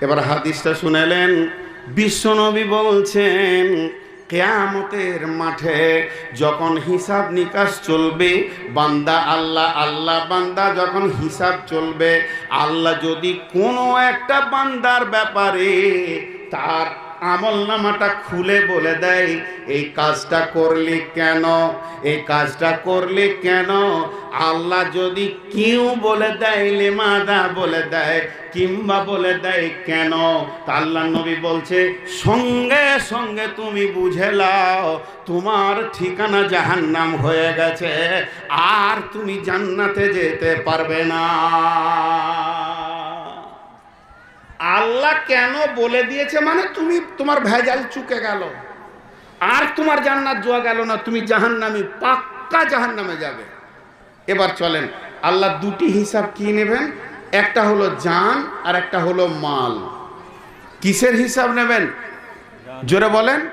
এবার হাদিসটা শুনেলেন, বিশ্বনবী বলছেন, কেয়ামতের মাঠে যখন হিসাব নিকাশ চলবে, বান্দা আল্লাহ আল্লাহ বান্দা যখন হিসাব চলবে, আল্লাহ যদি কোনো একটা বান্দার ব্যাপারে তার আমল নামাটা খুলে বলে দেয়, এই কাজটা করলি কেন? এই কাজটা করলি কেন? আল্লাহ যদি কেউ বলে দেয়, লেমাদা বলে দেয় কিংবা বলে দেয়, কেন? আল্লাহ নবী বলছে, সঙ্গে সঙ্গে তুমি বুঝে লাও তোমার ঠিকানা জাহান্নাম হয়ে গেছে, আর তুমি জান্নাতে যেতে পারবে না। আল্লাহ কেন বলে দিয়েছে মানে তুমি তোমার ভেজাল চুকে গেল। আর তোমার জান্নাত জোয়া গেল না, তুমি জাহান্নামি, পাক্কা জাহান্নামে যাবে। এবার চলেন, আল্লাহ দুটি হিসাব কি নেবেন? একটা হলো জান আর একটা হলো মাল। কিসের হিসাব নেবেন? জোরে বলেন,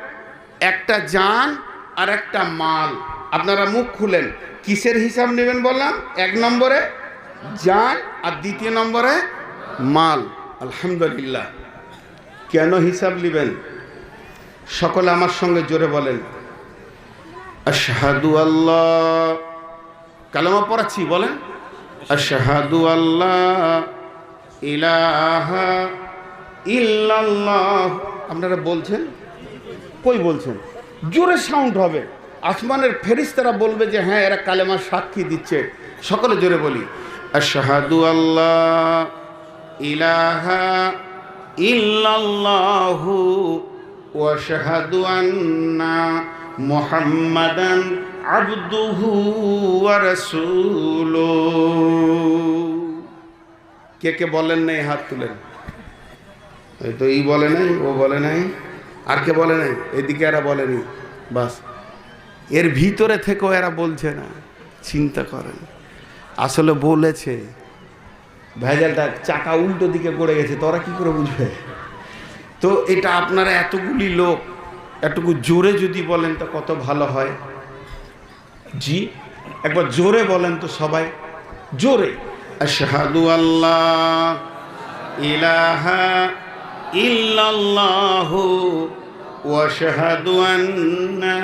একটা জান আর একটা মাল। আপনারা মুখ খুলেন, কিসের হিসাব নেবেন বললাম? এক নম্বরে জান আর দ্বিতীয় নম্বরে মাল। আলহামদুলিল্লাহ। কেন হিসাব নেবেন সকলে আমার সঙ্গে জোরে বলেন। আশহাদু আল্লাহ। কালামা পড়াচ্ছি, বলেন। আশহাদু আল্লাহ। ইলাহা ইল্লাল্লাহ। আপনারা বলছেন? কই বলছেন? জোরে সাউন্ড হবে। আসমানের ফেরিস্তারা বলবে যে হ্যাঁ এরা কালেমার সাক্ষী দিচ্ছে। সকলে জোরে বলি। আশহাদু আল্লাহ। ইলাহা ইল্লাল্লাহু ওয়া আশহাদু আন্না মুহাম্মাদান আবদুহু ওয়া রাসূলুহু কে কে বলেন নাই হাত তুলেন? এই তো ই বলে নাই, ও বলে নাই, আর কে বলে নাই? এদিকে এরা বলেনি, বাস। এর ভিতরে থেকেও এরা বলছে না, চিন্তা করেন। আসলে বলেছে। ভেজালটা চাকা উল্টো দিকে পড়ে গেছে তোরা কি করে বুঝবে? তো এটা আপনারা এতগুলি লোক, এতটুকু জোরে যদি বলেন তো কত ভালো হয়? জি, একবার জোরে বলেন তো সবাই, জোরে। আশহাদু আল্লাহ ইলাহা ইল্লাল্লাহু ওয়া আশহাদু আন্না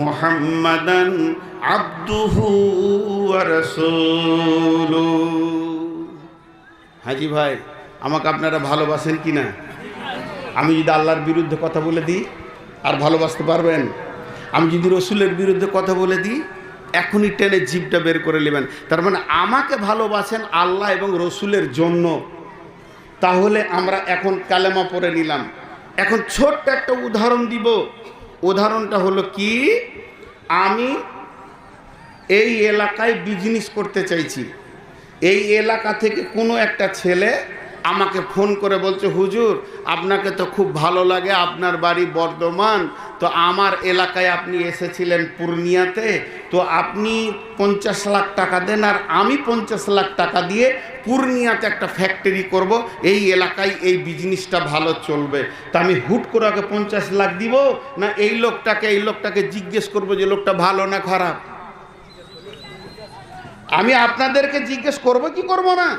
মুহাম্মাদান আবদুহু ওয়া রাসূলুহু। হাজি ভাই, আমাকে আপনারা ভালোবাসেন কি না? আমি যদি আল্লাহর বিরুদ্ধে কথা বলে দিই, আর ভালোবাসতে পারবেন? আমি যদি রসুলের বিরুদ্ধে কথা বলে দিই, এখনই টেনে জিভটা বের করে নেবেন। তার মানে আমাকে ভালোবাসেন আল্লাহ এবং রসুলের জন্য। তাহলে আমরা এখন কালেমা পরে নিলাম। এখন ছোট্ট একটা উদাহরণ দিব। উদাহরণটা হলো কি? আমি এই এলাকায় বিজনেস করতে চাইছি। এই এলাকা থেকে কোনো একটা ছেলে আমাকে ফোন করে বলছে, হুজুর, আপনাকে তো খুব ভালো লাগে, আপনার বাড়ি বর্ধমান। তো আমার এলাকায় আপনি এসেছিলেন পূর্ণিয়াতে, তো আপনি পঞ্চাশ লাখ টাকা দেন আর আমি পঞ্চাশ লাখ টাকা দিয়ে পূর্ণিয়াতে একটা ফ্যাক্টরি করব। এই এলাকায় এই বিজনেসটা ভালো চলবে। তা আমি হুট করে ওকে পঞ্চাশ লাখ দিব না এই লোকটাকে এই লোকটাকে জিজ্ঞেস করব যে, লোকটা ভালো না খারাপ? আমি আপনাদেরকে জিজ্ঞেস করব, কি করব না?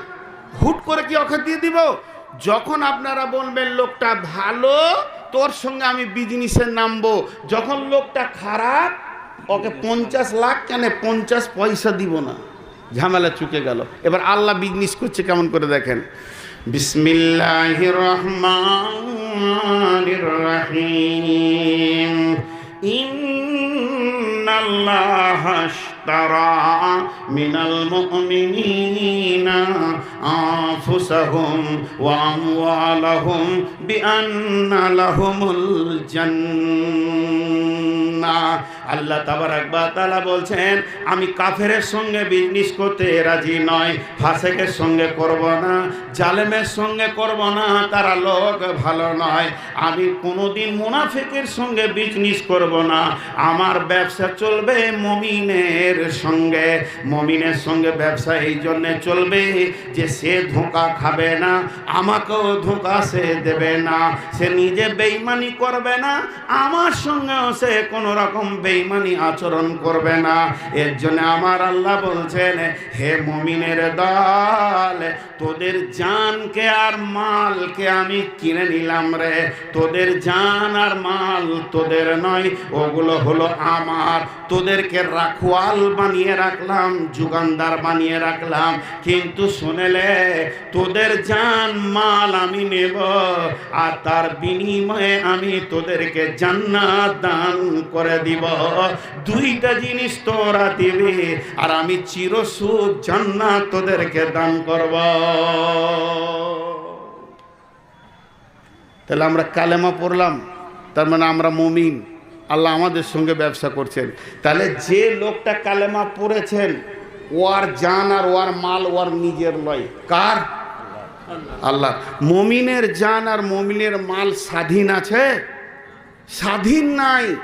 হুট করে কি ওকে দিয়ে দিব? যখন আপনারা বলবেন লোকটা ভালো, তোর সঙ্গে আমি বিজনেসে নামবো। যখন লোকটা খারাপ, ওকে পঞ্চাশ লাখ কেন পঞ্চাশ পয়সা দিব না। ঝামেলা চুকে গেল। এবার আল্লাহ বিজনেস করছে কেমন করে দেখেন? বিসমিল্লাহ রহমান রহিম الله اشترى من المؤمنين أنفسهم وأموالهم بأن لهم الجنة আল্লাহ তাবারাকবাতালা বলছেন, আমি কাফেরের সঙ্গে বিজনেস করতে রাজি নয় ফাসেকের সঙ্গে করব না, জালেমের সঙ্গে করব না, তারা লোক ভালো নয়। আমি কোনোদিন মুনাফিকের সঙ্গে বিজনেস করব না, আমার ব্যবসা চলবে মমিনের সঙ্গে। মমিনের সঙ্গে ব্যবসা এই জন্যে চলবে যে সে ধোঁকা খাবে না, আমাকেও ধোঁকা সে দেবে না, সে নিজে বেইমানি করবে না, আমার সঙ্গেও সে কোনো রকম বেইমানি আচরণ করবে না। এর জন্য আমার আল্লাহ বলছেন, হে মমিনের দল, তোদের জানকে আর মালকে আমি কিনে নিলাম রে। তোদের জান আর মাল তোদের নয়, ওগুলো হলো আমার। তোদেরকে রাখওয়াল বানিয়ে রাখলাম, যুগানদার বানিয়ে রাখলাম। কিন্তু শুনেলে, তোদের জান, মাল আমি নেব, আর তার বিনিময়ে আমি তোদেরকে জান্নাত দান করে দিব। দুইটা জিনিস তোরা দিবি। আর আমি চিরসুখ জান্নাত তোদেরকে দান করব। তাহলে আমরা কালেমা পড়লাম। তার মানে আমরা মুমিন। আল্লাহ আমাদের সঙ্গে ব্যবসা করছেন। তাহলে যে লোকটা কালেমা পড়েছেন ওয়ার জান আর ওয়ার মাল ওয়ার নিজের লয় কার? আল্লাহ। মমিনের জান আর মমিনের মাল স্বাধীন আছে? স্বাধীন নাই।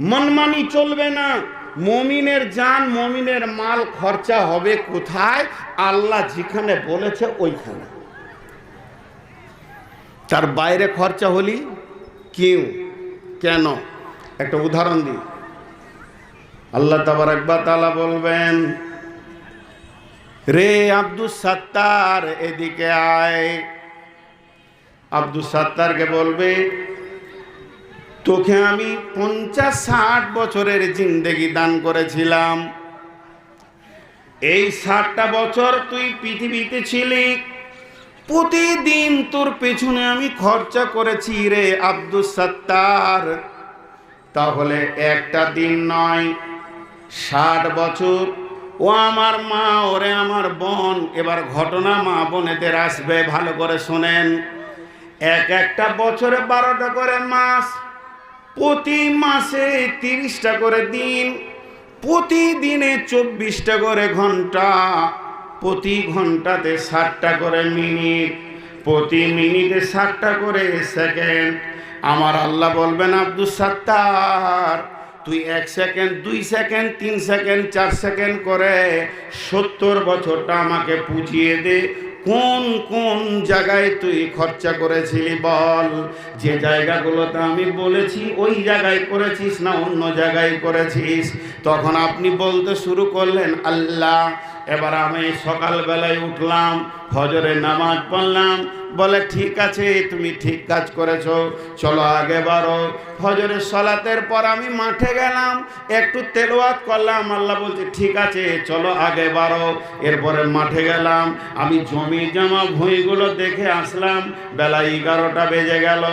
মনমানি চলবে না। মমিনের যান মমিনের মাল খরচা হবে কোথায়? আল্লাহ যেখানে বলেছে ওইখানে। তার বাইরে খরচা হলি কেউ? কেন? একটা উদাহরণ দিই। আল্লাহ তাবার একবার তালা বলবেন, রে আব্দুল সাত্তার, এদিকে আয়। আব্দুল সাত্তারকে বলবে তোকে আমি পঞ্চাশ ষাট বছরের জিন্দেগি দান করেছিলাম। এই ষাটটা বছর তুই পৃথিবীতে ছিলি। প্রতিদিন তোর পেছনে আমি খরচা করেছি রে আব্দুল সত্তার। তাহলে একটা দিন নয়, ষাট বছর। ও আমার মা, ওরে আমার বোন, এবার ঘটনা মা বোনেদের আসবে, ভালো করে শোনেন। এক একটা বছরে বারোটা করে মাস। প্রতি মাসে তিরিশটা করে দিন, প্রতিদিনে চব্বিশটা করে ঘণ্টা, প্রতি ঘন্টাতে ষাটটা করে মিনিট, প্রতি মিনিটে ষাটটা করে সেকেন্ড। আমার আল্লাহ বলবেন আব্দুল সাত্তার, তুই এক সেকেন্ড, দুই সেকেন্ড, তিন সেকেন্ড, চার সেকেন্ড করে সত্তর বছরটা আমাকে পুজিয়ে দে কোন কোন জায়গায় তুই খরচা করেছিলি বল? যে জায়গাগুলোতে আমি বলেছি, ওই জায়গায় করেছিস না অন্য জায়গায় করেছিস? তখন আপনি বলতে শুরু করলেন, আল্লাহ, এবার আমি সকালবেলায় উঠলাম, ফজরে নামাজ পড়লাম বলে, ঠিক আছে, তুমি ঠিক কাজ করেছ, চলো আগে বারো ফজরের সলাতের পর আমি মাঠে গেলাম, একটু তেলোয়াত করলাম, আল্লাহ বলছে, ঠিক আছে, চলো আগে বারো এরপরে মাঠে গেলাম, আমি জমি জমা ভুঁইগুলো দেখে আসলাম, বেলা এগারোটা বেজে গেল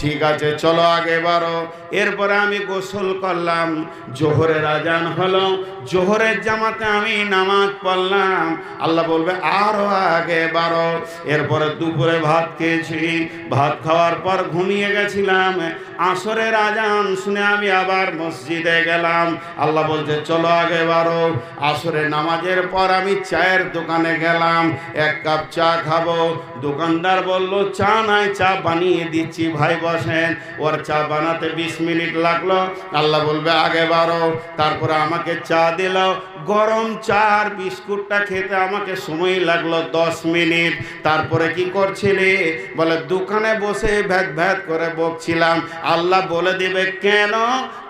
ঠিক আছে, চলো আগে বারো এরপরে আমি গোসল করলাম। জোহরের আজান হলো। জোহরের জামাতে আমি নামাজ পড়লাম। আল্লাহ বলবে, আরও আগে বারো এরপরে দুপুরে ভাত খেয়েছি। ভাত খাওয়ার পর ঘুমিয়ে গেছিলাম। আসরের আজান শুনে আমি আবার মসজিদে গেলাম। আল্লাহ বলছে, চলো আগে বারো আসরের নামাজের পর আমি চায়ের দোকানে গেলাম। এক কাপ চা খাব। দোকানদার বলল, চা নাই, চা বানিয়ে দিচ্ছি ভাই বসেন, ওর চা বানাতে বিশ মিনিট লাগল। আল্লাহ বলবে, আগে বারো তারপরে আমাকে চা দিল গরম চা আর বিস্কুটটা খেতে আমাকে সময় লাগল দশ মিনিট। তারপরে কি করছিলি? বলে, দোকানে বসে ভ্যাত ভ্যাত করে বকছিলাম। আল্লাহ বলে দিবে, কেন?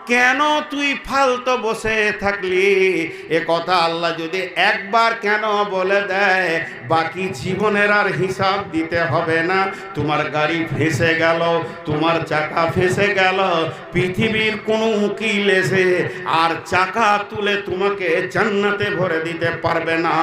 কেন তুই ফালতো বসে থাকলি? এ কথা আল্লাহ যদি একবার কেন বলে দেয়, বাকি জীবনের আর হিসাব দিতে হবে না। তোমার গাড়ি ফেসে গেল, তোমার চাকা ফেসে গেল, পৃথিবীর কোনো উকিল এসে আর চাকা তুলে তোমাকে জান্নাতে ভরে দিতে পারবে না।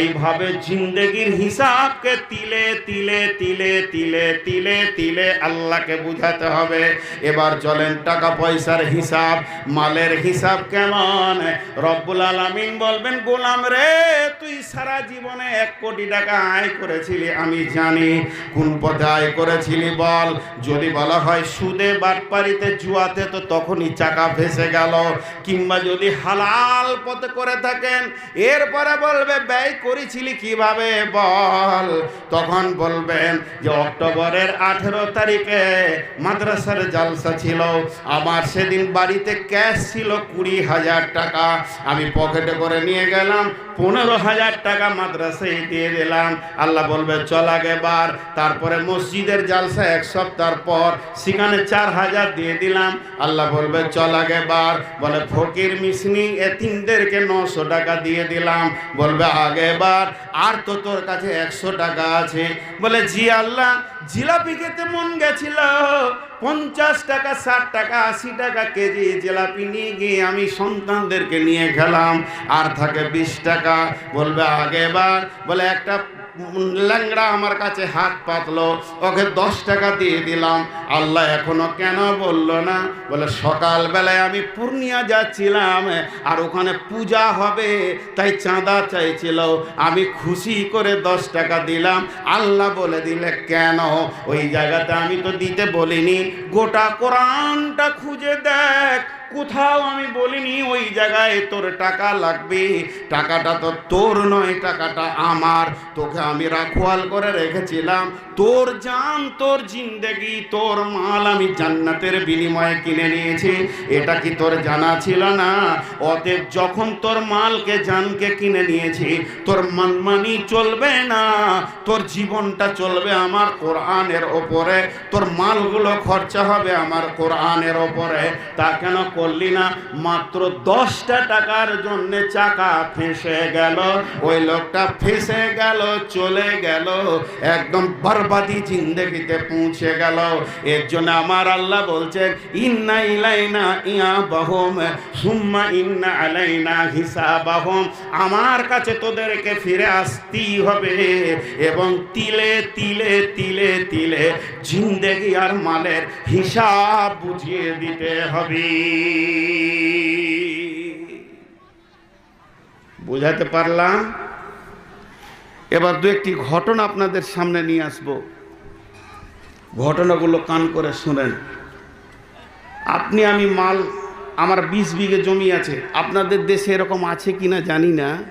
এইভাবে জিন্দেগির হিসাবকে তিলে তিলে তিলে তিলে তিলে তিলে আল্লাহকে বুঝাতে হবে। এবার চলেন টাকা পয়সার হিসাব মালের হিসাব কেমন? রব্বুল আলামিন বলবেন, গোলাম রে, তুই সারা জীবনে এক কোটি টাকা আয় করেছিলি, আমি জানি। কোন পথে আয় করেছিলি বল? যদি বলা হয় সুদে বাটপারিতে জুয়াতে, তো তখনই চাকা ভেসে গেল। কিংবা যদি হালাল পথে করে থাকেন, এরপরে বলবে, ব্যয় করেছিলি কীভাবে বল? তখন বলবেন যে, অক্টোবরের আঠেরো তারিখে মাদ্রাসার জালসা ছিল। আমার সেদিন বাড়ি বাড়িতে ক্যাশ ছিল কুড়ি হাজার টাকা। আমি পকেটে করে নিয়ে গেলাম। পনেরো হাজার টাকা মাদ্রাসায় দিয়ে দিলাম। আল্লাহ বলবে, চল আগে বার তারপরে মসজিদের জালসা এক সপ্তাহ পর সেখানে চার হাজার দিয়ে দিলাম। আল্লাহ বলবে, চল আগে বার বলে, ফকির মিসনি এতিমদেরকে নশো টাকা দিয়ে দিলাম। বলবে আগে বার আর তো তোর কাছে একশো টাকা আছে। বলে, জি আল্লাহ জিলাপি খেতে মন গেছিল। পঞ্চাশ টাকা, ষাট টাকা, আশি টাকা কেজি জিলাপি নিয়ে গিয়ে আমি সন্তানদেরকে নিয়ে গেলাম। আর থাকে বিশ টাকা বলবে আগেবার বলে একটা ল্যাংড়া আমার কাছে হাত পাতলো, ওকে দশ টাকা দিয়ে দিলাম। আল্লাহ এখনও কেন বলল না? বলে, সকালবেলায় আমি পূর্ণিয়া যাচ্ছিলাম, আর ওখানে পূজা হবে, তাই চাঁদা চাইছিল। আমি খুশি করে দশ টাকা দিলাম। আল্লাহ বলে দিলে, কেন? ওই জায়গাতে আমি তো দিতে বলিনি। গোটা কোরআনটা খুঁজে দেখ। কোথাও আমি বলিনি, ওই জায়গায় তোর টাকা লাগবে। টাকাটা তো তোর নয়, টাকাটা আমার। তোকে আমি রাখোয়াল করে রেখেছিলাম। তোর জান, তোর জিন্দেগি, তোর মাল আমি জান্নাতের বিনিময়ে কিনে নিয়েছি। এটা কি তোর জানা ছিল না? অতএব যখন তোর মালকে, জানকে কিনে নিয়েছি, তোর মানমানি চলবে না। তোর জীবনটা চলবে আমার কোরআনের ওপরে। তোর মালগুলো খরচা হবে আমার কোরআনের ওপরে। তা কেন করলি না, মাত্র দশটা টাকার জন্য চাকা ফেসে গেল। ওই লোকটা ফেসে গেল, চলে গেল, একদম বরবাদি জিন্দগিতে পৌঁছে গেল। এর জন্য আমার আল্লাহ বলছেন, ইন্না ইলাইনা ইয়া বাহম সুম্মা ইন্না আলাইনা হিসাবাহম। আমার কাছে তোদেরকে ফিরে আসতেই হবে এবং তিলে তিলে তিলে তিলে জিন্দেগি আর মালের হিসাব বুঝিয়ে দিতে হবে। বোঝাতে পারলাম? এবার দু একটি ঘটনা আপনাদের সামনে নিয়ে আসব। ঘটনাগুলো কান করে শুনেন। আপনি আমি মাল, আমার বিশ বিঘে জমি আছে। আপনাদের দেশে এরকম আছে কি না জানি না।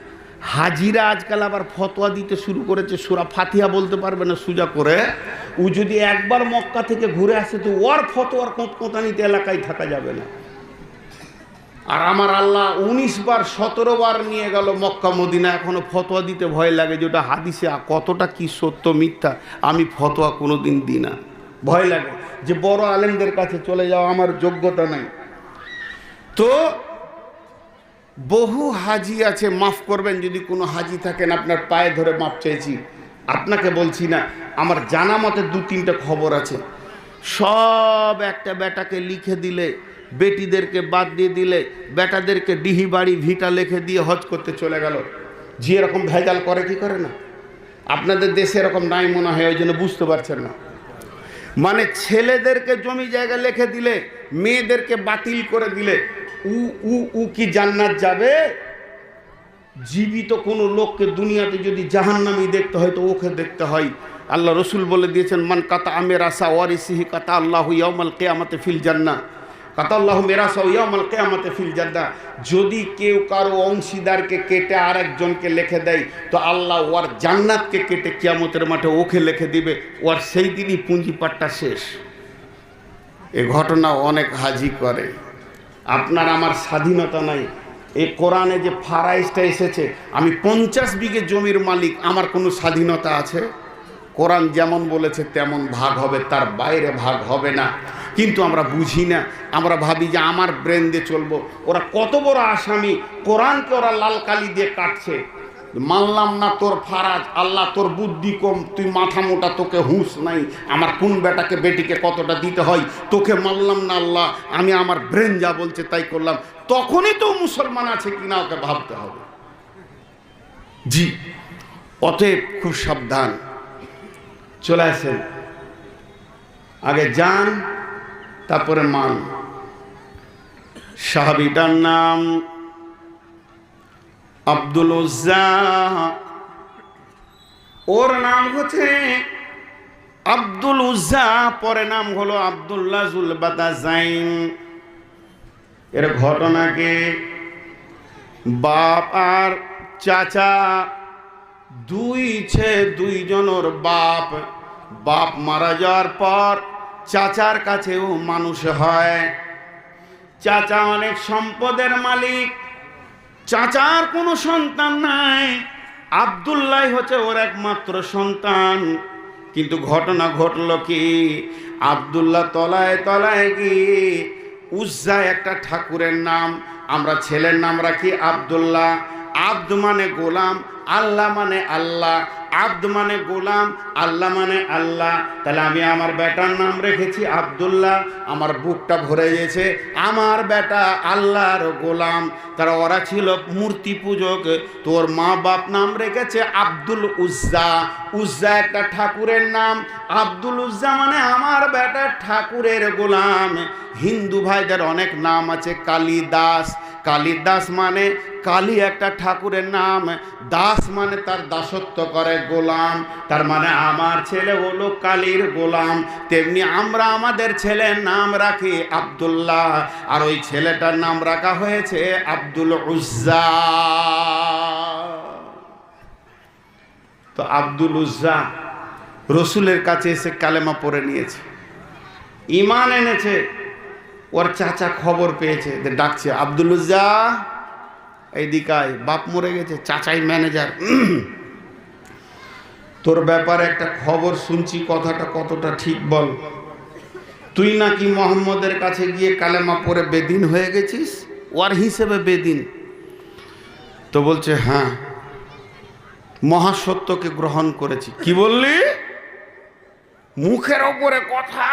হাজিরা আজকাল আবার ফতোয়া দিতে শুরু করেছে। সুরা ফাতিহা বলতে পারবে না সুজা করে। ও যদি একবার মক্কা থেকে ঘুরে আসে তো ওর ফতোয়ার কোঁতকোঁতানিতে এলাকায় থাকা যাবে না। আর আমার আল্লাহ উনিশ বার, সতেরো বার নিয়ে গেল মক্কা, মদিনা। এখনও ফতোয়া দিতে ভয় লাগে যেটা হাদিসে কতটা কি সত্য মিথ্যা, আমি ফতোয়া কোনো দিন দিই না। ভয় লাগে যে বড় আলেমদের কাছে চলে যাওয়া আমার যোগ্যতা নাই। তো বহু হাজি আছে, মাফ করবেন, যদি কোনো হাজি থাকেন, আপনার পায়ে ধরে মাফ চাইছি। আপনাকে বলছি না, আমার জানা মতে দু তিনটে খবর আছে। সব একটা বেটাকে লিখে দিলে বেটিদেরকে বাদ দিয়ে দিলে বেটাদেরকে ডিহি বাড়ি ভিটা লিখে দিয়ে হজ করতে চলে গেল। যে এরকম ভেজাল করে কি করে না? আপনাদের দেশে এরকম নাই মনে হয়, ওই জন্য বুঝতে পারছেন না। মানে ছেলেদেরকে জমি জায়গা লিখে দিলে, মেয়েদেরকে বাতিল করে দিলে, উ উ উ কি জান্নাত যাবে? জীবিত কোনো লোককে দুনিয়াতে যদি জাহান্নামি দেখতে হয়, তো ওকে দেখতে হয়। আল্লাহ রসুল বলে দিয়েছেন, মান কাতা আমের আশা ওয়ারিসিহি কাতা আল্লাহ ইয়ামাল কেয়ামাতে ফিল জান্না যদি কেউ কারও অংশীদারকে কেটে আর একজনকে লিখে দেয়, তো আল্লাহ ওর জান্নাতকে কেটে কিয়ামতের মাঠে ওকে লিখে দিবে। ওর সেই দিনই পুঁজিপাটটা শেষ। এ ঘটনা অনেক হাজি করে। আপনার আমার স্বাধীনতা নাই। এই কোরআনে যে ফারাইজটা এসেছে, আমি পঞ্চাশ বিঘে জমির মালিক, আমার কোনো স্বাধীনতা আছে? কোরআন যেমন বলেছে, তেমন ভাগ হবে, তার বাইরে ভাগ হবে না। কিন্তু আমরা বুঝি না। আমরা ভাবি যে আমার ব্রেন দিয়ে চলবো। ওরা কত বড় আসামি। কোরআনকে ওরা লাল কালি দিয়ে কাটছে। মানলাম না তোর ফারাজ। আল্লাহ তোর বুদ্ধি কম। তুই মাথা মোটা, তোকে হুঁশ নাই। আমার কোন বেটাকে, বেটিকে কতটা দিতে হয়, তোকে মানলাম না আল্লাহ। আমি আমার ব্রেন যা বলছে তাই করলাম। তখনই তো মুসলমান আছে কিনা ওকে ভাবতে হবে। জি, অতএব খুব সাবধান। চলে আসেন। আগে যান তারপরে মান। সাহাবিটার নাম আব্দুল ওর নাম হচ্ছে আব্দুল উজ্জা, পরে নাম হলো আবদুল্লাহ জুলবাদা জাইন এর ঘটনাকে বাপ আর চাচা দুই ছে দুইজনের বাপ। বাপ মারা যাওয়ার পর চাচার কাছেও মানুষ হয়। চাচা অনেক সম্পদের মালিক। চাচার কোনো সন্তান নাই। আবদুল্লাহ হচ্ছে ওর একমাত্র সন্তান। কিন্তু ঘটনা ঘটলো কি? আবদুল্লাহ তলায় তলায় গিয়ে উজ্জা একটা ঠাকুরের নাম, আমরা ছেলের নাম রাখি আবদুল্লাহ। আব্দ মানে গোলাম, আল্লাহ মানে আল্লাহ। আব্দ মানে গোলাম আল্লাহ মানে আল্লাহ তাহলে আমি আমার বেটার নাম রেখেছি আবদুল্লাহ। আমার বুকটা ভরে গেছে, আমার বেটা আল্লাহর গোলাম। তারা ওরা ছিল মূর্তি পূজক। তোর মা বাপ নাম রেখেছে আব্দুল উজ্জা। উজ্জা একটা ঠাকুরের নাম। আব্দুল উজ্জা মানে আমার বেটা ঠাকুরের গোলাম। হিন্দু ভাইদের অনেক নাম আছে, কালিদাস। কালিদাস মানে কালী একটা ঠাকুরের নাম। দাস মানে তার দাসত্ব করে গোলাম। তার মানে আমার ছেলে হলো কালীর গোলাম। তেমনি আমরা আমাদের ছেলের নাম রাখি আব্দুল্লাহ। আর ওই ছেলেটার নাম রাখা হয়েছে আব্দুল উজ্জা। তো আব্দুল উজ্জা রসুলের কাছে এসে কালেমা পরে নিয়েছে। ইমান এনেছে। ওর চাচা খবর পেয়েছে। ডাকছে, আব্দুল উজ্জা এই দিকায় বাপ মরে গেছে, চাচাই ম্যানেজার। তোর ব্যাপারে একটা খবর শুনছি, কথাটা কতটা ঠিক বল? তুই নাকি মোহাম্মদের কাছে গিয়ে কালেমা পরে বেদিন হয়ে গেছিস? ওর হিসেবে বেদিন। তো বলছে হ্যাঁ মহাসত্যকে গ্রহণ করেছি। কি বললি? মুখের ওপরে কথা।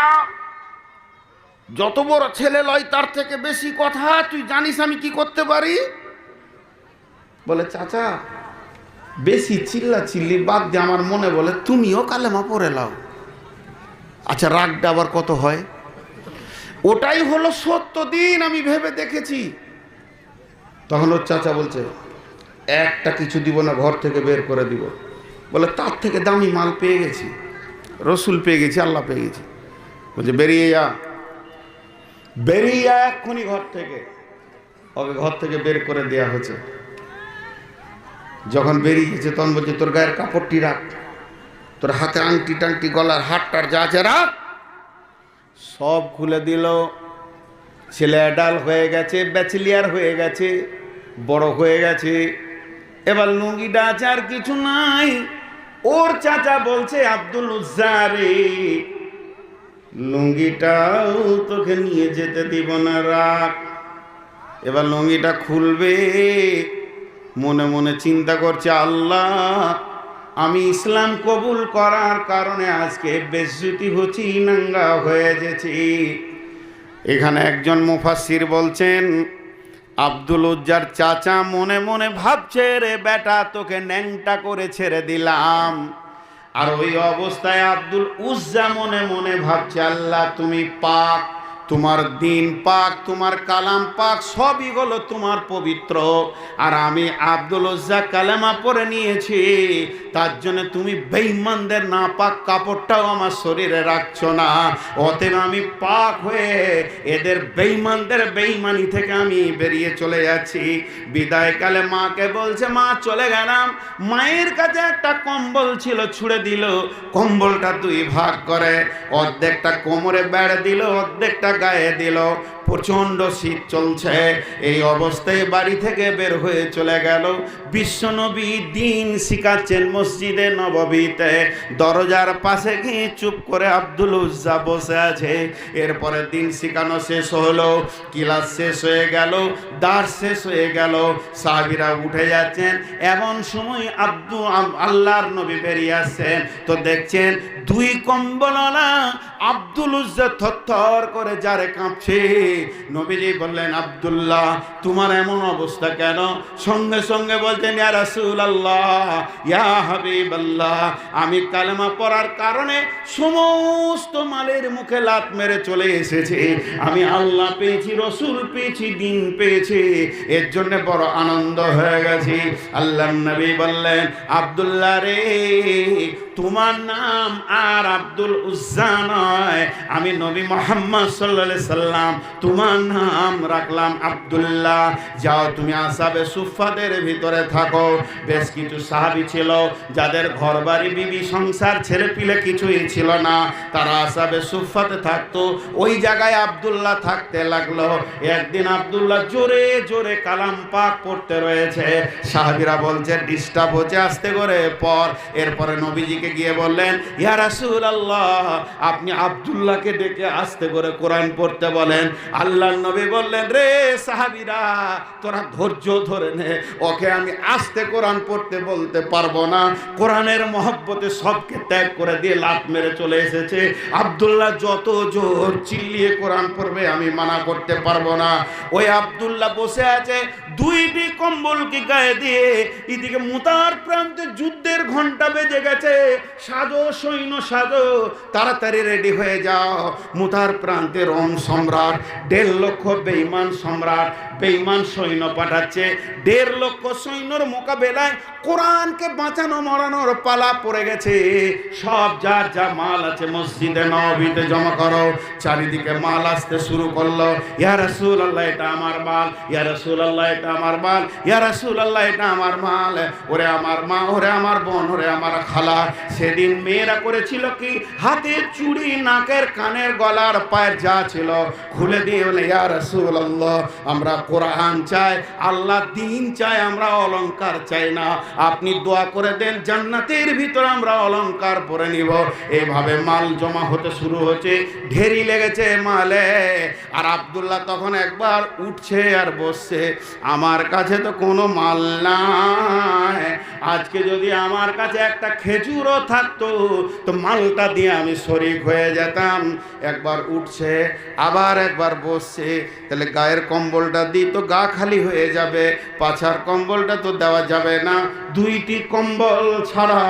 যত বড় ছেলে লয়, তার থেকে বেশি কথা। তুই জানিস আমি কি করতে পারি? বলে, চাচা বেশি চিল্লা চিল্লি বাদ দিয়ে আমার মনে বলে, তুমিও কালেমা পড়ে লাও আচ্ছা রাগটা আবার কত হয়? ওটাই হলো সত্য দিন, আমি ভেবে দেখেছি। তখন ওর চাচা বলছে, একটা কিছু দিব না, ঘর থেকে বের করে দিব। বলে, তার থেকে দামি মাল পেয়ে গেছি। রসুল পেয়ে গেছি, আল্লাহ পেয়ে গেছি। বলছে, বেরিয়ে যা। বেরিয়ে যা এক্ষুনি ঘর থেকে। ওকে ঘর থেকে বের করে দেয়া হয়েছে। যখন বেরিয়েছে তখন বলছে, তোর গায়ের কাপড়টি রাখ। তোর হাতে আংটি টাংটি, গলার হাতটার যা আছে রাখ। সব খুলে দিল। ছেলে অ্যাডাল হয়ে গেছে, ব্যাচেলিয়ার হয়ে গেছে, বড় হয়ে গেছে। এবার লুঙ্গিটা আছে আর কিছু নাই। ওর চাচা বলছে, আব্দুল উজ্জারে লুঙ্গিটাও তোকে নিয়ে যেতে দিব না, রাখ। এবার লুঙ্গিটা খুলবে। মনে মনে চিন্তা করছে, আল্লাহ, আমি ইসলাম কবুল করার কারণে আজকে বেজ্জুতি হচ্ছি নাঙ্গা হয়ে গেছি। এখানে একজন মুফাসির বলছেন, আব্দুল উজ্জার চাচা মনে মনে ভাবছে, রে বেটা, তোকে ন্যাংটা করে ছেড়ে দিলাম। আর ওই অবস্থায় আব্দুল উজ্জা মনে মনে ভাবছে, আল্লাহ, তুমি পাক তোমার দিন পাক, তোমার কালাম পাক, সবই হলো তোমার পবিত্র। আর আমি আব্দুল উজ্জা কালামা পরে নিয়েছি, তার জন্য তুমি বেইমানদের না পাক কাপড়টাও আমার শরীরে রাখছো না। অতএব আমি পাক হয়ে এদের বেইমানদের বেইমানি থেকে আমি বেরিয়ে চলে যাচ্ছি। বিদায়কালে মাকে বলছে, মা, চলে গেলাম। মায়ের কাছে একটা কম্বল ছিল, ছুড়ে দিল। কম্বলটা দুই ভাগ করে, অর্ধেকটা কোমরে বেড়ে দিল, অর্ধেকটা গায়ে দিল, প্রচণ্ড শীত চলছে। এই অবস্থায় বাড়ি থেকে বের হয়ে চলে গেল। বিশ্বনবী দিন শিখাচ্ছেন মসজিদে নববীতে। দরজার পাশে গিয়ে চুপ করে আব্দুল উজ্জা বসে আছে। এরপরে দিন শিখানো শেষ হলো, ক্লাস শেষ হয়ে গেল দাস শেষ হয়ে গেল। সাহাবিরা উঠে যাচ্ছেন। এমন সময় আব্দু আল্লাহর নবী বেরিয়ে আসছেন। তো দেখছেন দুই কম্বলওয়ালা আব্দুল উজ্জা থর করে যারে কাঁপছে। নবীজি বললেন, আব্দুল্লাহ, তোমার এমন অবস্থা কেন? সঙ্গে সঙ্গে বলছেন ইয়া রাসূল আল্লাহ ইয়া হাবিব আল্লাহ আমি কালেমা পড়ার কারণে সমস্ত মালের মুখে লাত মেরে চলে এসেছে। আমি আল্লাহ পেয়েছি, রসুল পেয়েছি, দিন পেয়েছি। এর জন্য বড় আনন্দ হয়ে গেছি। আল্লাহ নবী বললেন, আব্দুল্লাহ রে, তোমার নাম আর আব্দুল উজ্জা নয়। আমি নবী মোহাম্মদ সাল্লা সাল্লাম, তোমার নাম রাখলাম আব্দুল্লাহ। যাও তুমি আসাবে সুফাদের ভিতরে থাকো। বেশ কিছু সাহাবি ছিল, যাদের ঘর বাড়ি বিবি সংসার ছেলে পিলে কিছুই ছিল না। তারা আসাবে সুফাতে থাকতো। ওই জায়গায় আব্দুল্লাহ থাকতে লাগল। একদিন আব্দুল্লাহ জোরে জোরে কালাম পাক পড়তে রয়েছে। সাহাবিরা বলছে, ডিস্টার্ব হচ্ছে আসতে করে, পর। এরপরে নবীজিকে গিয়ে বললেন, ইয়া রাসূল আল্লাহ আপনি আব্দুল্লাহকে ডেকে আসতে করে কোরআন পড়তে বলেন। আল্লাহ নবী বললেন, রে সাহাবিরা, তোরা ধৈর্য ধরে নে। ওকে আমি আস্তে কোরআন পড়তে বলতে পারব না। কোরআনের মহব্বতে সবকে ত্যাগ করে দিয়ে লাভ মেরে চলে এসেছে। আব্দুল্লাহ যত জোর চিল্লিয়ে কোরআন পড়বে, আমি মানা করতে পারব না। ওই আব্দুল্লাহ বসে আছে, দুইটি কম্বলকে গায়ে দিয়ে। এদিকে মুতার প্রান্তে যুদ্ধের ঘণ্টা বেজে গেছে। সাজো, সৈন্য, সাজো। তাড়াতাড়ি রেডি হয়ে যাও। মুতার প্রান্তে রোম সম্রাট, দেড় লক্ষ বেইমান সম্রাট বেইমান সৈন্য পাঠাচ্ছে। দেড় লক্ষ সৈন্যর মোকাবেলায় কোরআনকে বাঁচানো, মরানোর পালা পড়ে গেছে। সব যার যা মাল আছে মসজিদে নবীতে জমা করো। চারিদিকে মাল আসতে শুরু করল। ইয়া রাসূল আল্লাহ এটা আমার মাল। ইয়া রাসূল আল্লাহ এটা আমার মাল। ইয়া রাসূল আল্লাহ এটা আমার মাল। ওরে আমার মা, ওরে আমার বোন, ওরে আমার খালা। সেদিন মেয়েরা করেছিল কি? হাতের চুড়ি নাকের কানের গলার পায়ের যা ছিল, খুলে দিয়ে বলে, ইয়া রাসূল আমরা কোরআন চাই, আল্লাহ দিন চাই, আমরা অলংকার চাই না। আপনি দোয়া করে দেন, জান্নাতের ভিতর আমরা অলংকার পরে নিব। এইভাবে মাল জমা হতে শুরু হচ্ছে ঢেরি লেগেছে মালে। আর আব্দুল্লাহ তখন একবার উঠছে আর বসছে, আমার কাছে তো কোনো মাল নাই, আজকে যদি আমার কাছে একটা খেজুরও থাকতো, তো মালটা দিয়ে আমি শরিক হয়ে যেতাম, একবার উঠছে, আবার একবার বসছে, তাহলে গায়ের কম্বলটা দিই তো গা খালি হয়ে যাবে, পাছার কম্বলটা তো দেওয়া যাবে না, দুইটি কম্বল ছাড়া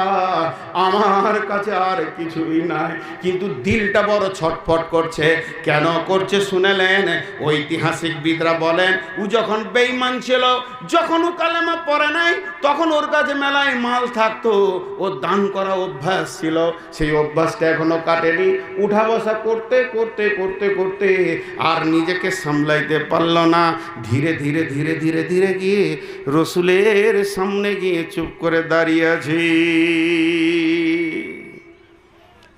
আমার কাছে আর কিছুই নাই। কিন্তু দিলটা বড় ছটফট করছে, কেন করছে শুনেলেন? ঐতিহাসিকবিদরা বলেন, ও যখন বেইমান ছিল, যখন ও কালেমা পড়ে নাই, তখন ওর কাছে মেলায় মাল থাকতো, ও দান করা অভ্যাস ছিল, সেই অভ্যাসটা এখনও কাটেনি। উঠা বসা করতে করতে করতে করতে আর নিজেকে সামলাইতে পারল না। ধীরে ধীরে ধীরে ধীরে ধীরে গিয়ে রসুলের সামনে গিয়ে চুপ করে দাঁড়িয়ে আছে।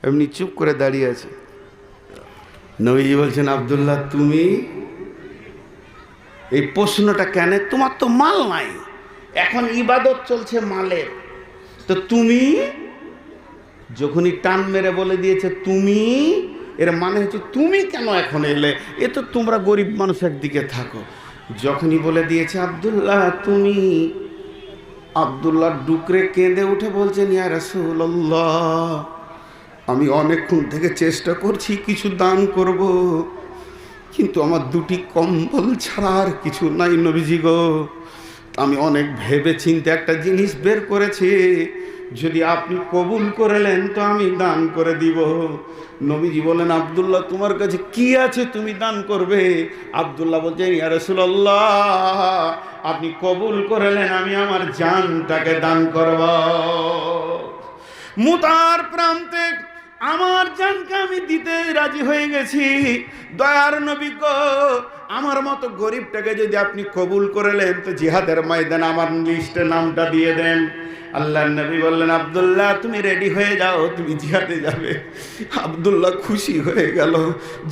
এমনি চুপ করে দাঁড়িয়ে আছে। নবীজি বলছেন, আব্দুল্লাহ, তুমি এই প্রশ্নটা কেন? তোমার তো মাল নাই। এখন ইবাদত চলছে মালের। তো তুমি যখনই টান মেরে বলে দিয়েছে, তুমি? এর মানে হচ্ছে, তুমি কেন এখন এলে? এ তো তোমরা গরিব মানুষ একদিকে থাকো। যখনই বলে দিয়েছে, আবদুল্লাহ, তুমি? আব্দুল্লাহ ডুকরে কেঁদে উঠে বলছেন, ইয়া রাসূলুল্লাহ, আমি অনেকক্ষণ থেকে চেষ্টা করছি, কিছু দান করব, কিন্তু আমার দুটি কম্বল ছাড়া আর কিছু নাই নবীজি গো। আমি অনেক ভেবে চিন্তে একটা জিনিস বের করেছি যদি আপনি কবুল করেলেন তো আমি দান করে দিব। নবীজি বলেন, আব্দুল্লাহ, তোমার কাছে কি আছে তুমি দান করবে? আব্দুল্লাহ বলছেন, ইয়া রাসূলুল্লাহ, আপনি কবুল করেলেন আমি আমার জানটাকে দান করব। মুতার প্রান্তে আমার জানকে আমি দিতে রাজি হয়ে গেছি। দয়ার নবী গো, আমার মতো গরিবটাকে যদি আপনি কবুল করেলেন তো জিহাদের ময়দান আমার লিস্টে নামটা দিয়ে দেন। আল্লাহ নবী বললেন, আবদুল্লাহ, তুমি রেডি হয়ে যাও, তুমি জিহাদে যাবে। আবদুল্লাহ খুশি হয়ে গেল।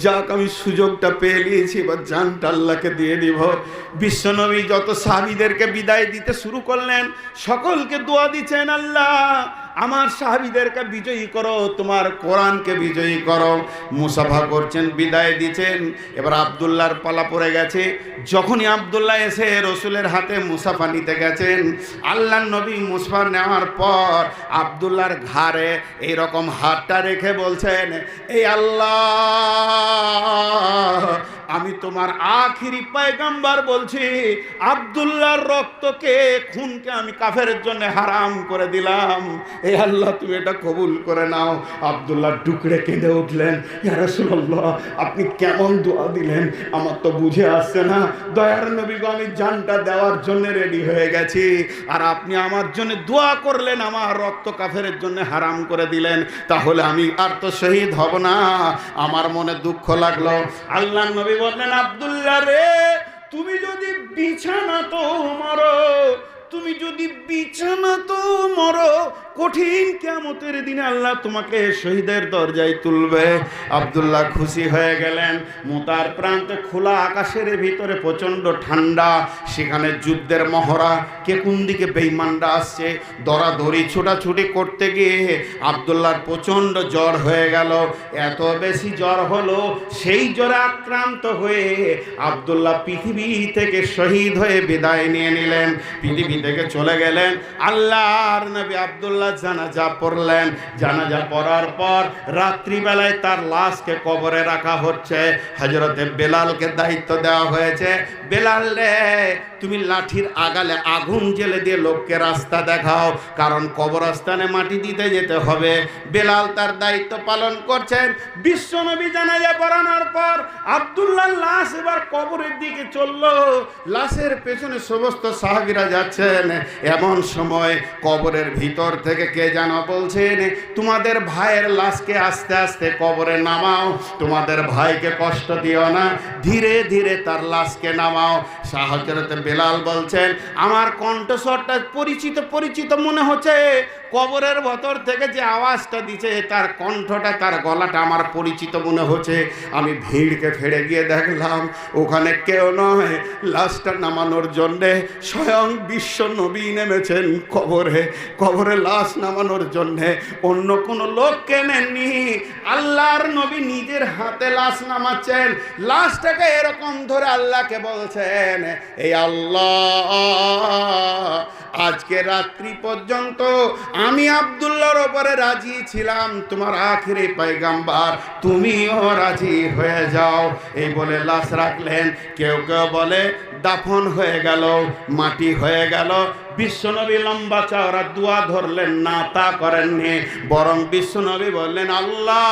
যাক, আমি সুযোগটা পেয়ে নিয়েছি, এবার জানটা আল্লাহকে দিয়ে দিব। বিশ্বনবী যত সাহাবিদেরকে বিদায় দিতে শুরু করলেন, সকলকে দোয়া দিচ্ছেন আল্লাহ। আমার সাহাবিদেরকে বিজয়ী করো, তোমার কোরআনকে বিজয়ী করো। মুসাফা করছেন, বিদায় দিচ্ছেন। এবার আবদুল্লাহর পালা পড়ে গেছে। যখনই আবদুল্লাহ এসে রসুলের হাতে মুসাফা নিতে গেছেন আল্লাহ নবী মুসাফা নেওয়ার পর আবদুল্লার ঘাড়ে এইরকম হাতটা রেখে বলছেন, এই আল্লাহ আমি তোমার আখিরি পায়গাম্বার বলছি, আবদুল্লাহর রক্তকে, খুনকে আমি কাফের জন্য হারাম করে দিলাম। এ আল্লাহ, তুমি এটা কবুল করে নাও। আবদুল্লাহ টুকরে কেঁদে উঠলেন, ইয়া রাসূলুল্লাহ, আপনি কেমন দোয়া দিলেন? আমার তো বুঝে আসছে না। দয়ার নবী গো আমি জানটা দেওয়ার জন্য রেডি হয়ে গেছি। আর আপনি আমার জন্য দোয়া করলেন, আমার রক্ত কাফের জন্য হারাম করে দিলেন। তাহলে আমি আর তো শহীদ হব না। আমার মনে দুঃখ লাগল। আল্লাহ নবী বললেন আবদুল্লাহ রে তুমি যদি বিছানা তো মারো তুমি যদি বিছানা তো মরো কঠিন কেমতের দিনে আল্লাহ তোমাকে শহীদের দরজায় তুলবে। আব্দুল্লাহ খুশি হয়ে গেলেন। মোতার প্রান্তে খোলা আকাশের ভিতরে প্রচণ্ড ঠান্ডা। সেখানে যুদ্ধের মহড়া। কে কোন দিকে বেইমানরা আসছে? দরাদরি ছোটাছুটি করতে গিয়ে আবদুল্লাহর প্রচণ্ড জ্বর হয়ে গেল। এত বেশি জ্বর হলো, সেই জ্বরে আক্রান্ত হয়ে আবদুল্লাহ পৃথিবী থেকে শহীদ হয়ে বিদায় নিয়ে নিলেন। পৃথিবী থেকে চলে গেলেন আল্লাহর নবী আবদুল্লাহ জানাজা পড়লেন। জানাজা পড়ার পর রাত্রিবেলায় তার লাশকে কবরে রাখা হচ্ছে। হজরতে বেলালকে দায়িত্ব দেওয়া হয়েছে। বেলাল রে, তুমি লাঠির আগালে আগুন জেলে দিয়ে লোককে রাস্তা দেখাও, কারণ কবরস্থানে মাটি দিতে যেতে হবে। বেলাল তার দায়িত্ব পালন করছেন। বিশ্বনবী জানাজা পড়ানোর পর আব্দুল্লাহ লাশ এবার কবরের দিকে চলল। লাশের পেছনে সমস্ত সাহাবিরা যাচ্ছেন। এমন সময় কবরের ভিতর থেকে কে যেন বলছেন, তোমাদের ভাইয়ের লাশকে আস্তে আস্তে কবরে নামাও, তোমাদের ভাইকে কষ্ট দিও না, ধীরে ধীরে তার লাশকে নামাও। শাহজরতে বেলাল বলছেন, আমার কণ্ঠস্বরটা পরিচিত পরিচিত মনে হচ্ছে কবরের ভেতর থেকে যে আওয়াজটা দিচ্ছে তার কণ্ঠটা, তার গলাটা আমার পরিচিত মনে হচ্ছে। আমি ভিড়কে ফেড়ে গিয়ে দেখলাম, ওখানে কেউ নয়। লাশটা নামানোর জন্যে স্বয়ং বিশ্ব নবী নেমেছেন কবরে। কবরে লাশ নামানোর জন্যে অন্য কোনো লোক নেননি। আল্লাহর নবী নিজের হাতে লাশ নামাচ্ছেন। লাশটাকে এরকম ধরে আল্লাহকে বলছেন এই আল্লাহ আজকে রাত্রি পর্যন্ত আমি আবদুল্লাহর ওপরে রাজি ছিলাম, তোমার আখিরে পাইগাম্বার তুমিও রাজি হয়ে যাও। এই বলে লাশ রাখলেন, কেউ কেউ বলে দাফন হয়ে গেল, মাটি হয়ে গেল। বিশ্বনবী লম্বা চওড়া দোয়া ধরলেন না, তা করেননি, বরং বিশ্বনবী বললেন, আল্লাহ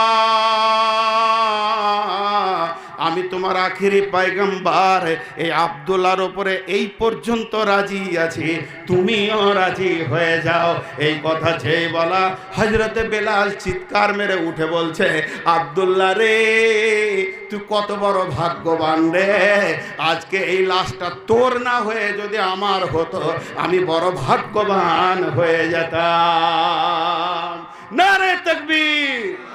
আমি তোমার আখিরি পাইগম্বার এই আবদুল্লার ওপরে এই পর্যন্ত রাজি আছি। তুমিও রাজি হয়ে যাও। এই কথা যেই বলা হজরতে বেলাল চিৎকার মেরে উঠে বলছে, আবদুল্লাহ রে, তুই কত বড় ভাগ্যবান রে। আজকে এই লাশটা তোর না হয়ে যদি আমার হতো, আমি বড় ভাগ্যবান হয়ে যেতাম। না রে তকবীর।